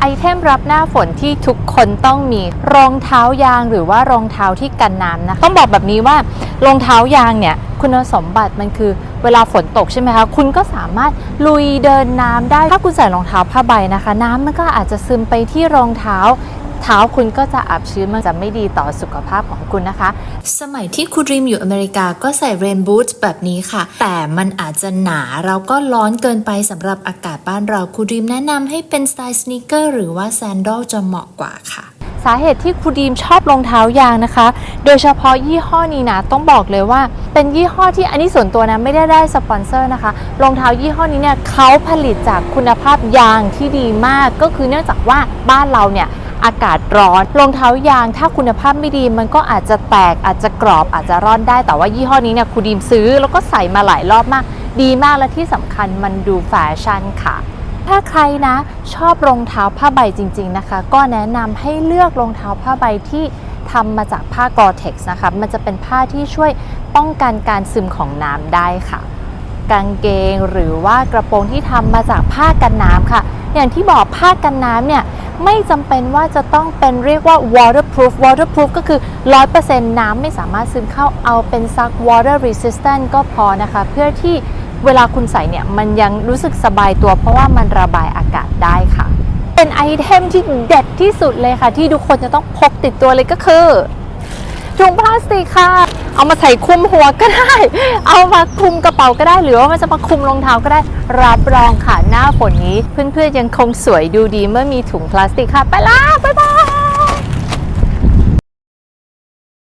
ไอเทมรับหน้าฝนที่ทุกคนต้องมีรองเท้ายางหรือว่ารองเท้าที่กันน้ำนะต้องบอกแบบนี้ว่ารองเท้ายางเนี่ยคุณสมบัติมันคือเวลาฝนตกใช่ไหมคะ คุณก็สามารถลุยเดินน้ำได้ ถ้าคุณใส่รองเท้าผ้าใบนะคะ น้ำมันก็อาจจะซึมไปที่รองเท้า เท้าคุณก็จะอับชื้นมันจะไม่ดีต่อสุขภาพของคุณนะคะ สมัยที่ครูดรีมอยู่อเมริกาก็ใส่เรนบูทแบบนี้ค่ะ แต่มันอาจจะหนาเราก็ร้อนเกินไปสำหรับอากาศบ้านเราครูดรีมแนะนำให้เป็นสไตล์สเนคเกอร์หรือว่าแซนดลจะเหมาะกว่าค่ะสาเหตุที่ครูดีมชอบรองเท้ายางนะคะ โดยเฉพาะยี่ห้อนี้นะต้องบอกเลยว่า เป็นยี่ห้อที่อันนี้ส่วนตัวนะไม่ได้ได้สปอนเซอร์นะคะ รองเท้ายี่ห้อนี้เนี่ยเขาผลิตจากคุณภาพยางที่ดีมาก ก็คือเนื่องจากว่าบ้านเราเนี่ย อากาศร้อนรองเท้ายางถ้าคุณภาพไม่ดีมันก็อาจจะแตกอาจจะกรอบอาจจะร่อนได้แต่ว่ายี่ห้อนี้เนี่ยครูดีมซื้อ แล้วก็ใส่มาหลายรอบมาก ดีมากและที่สำคัญมันดูแฟชั่นค่ะถ้าใครนะชอบรองเท้าผ้าใบจริง ๆนะคะ ก็แนะนำให้เลือกรองเท้าผ้าใบที่ทำมาจากผ้ากอเท็กซ์นะคะ มันจะเป็นผ้าที่ช่วยป้องกันการซึมของน้ำได้ค่ะ กางเกงหรือว่ากระโปรงที่ทำมาจากผ้ากันน้ำค่ะ อย่างที่บอกผ้ากันน้ำเนี่ย ไม่จำเป็นว่าจะต้องเป็นเรียกว่า waterproof waterproof ก็คือ 100%น้ำไม่สามารถซึมเข้าเอาเป็นซัก water resistant ก็พอนะคะ เพื่อที่เวลาคุณใส่เนี่ย มันยังรู้สึกสบายตัวเพราะว่ามันระบายอากาศได้ค่ะ เป็นไอเทมที่เด็ดที่สุดเลยค่ะ ที่ทุกคนจะต้องพกติดตัวเลยก็คือ ถุงพลาสติกค่ะ เอามาใส่คุมหัวก็ได้ เอามาคุมกระเป๋าก็ได้ หรือว่ามันจะมาคุมรองเท้าก็ได้ รับรองค่ะหน้าฝนนี้ เพื่อนๆยังคงสวยดูดีเมื่อมีถุงพลาสติกค่ะ ไปละบ๊ายบาย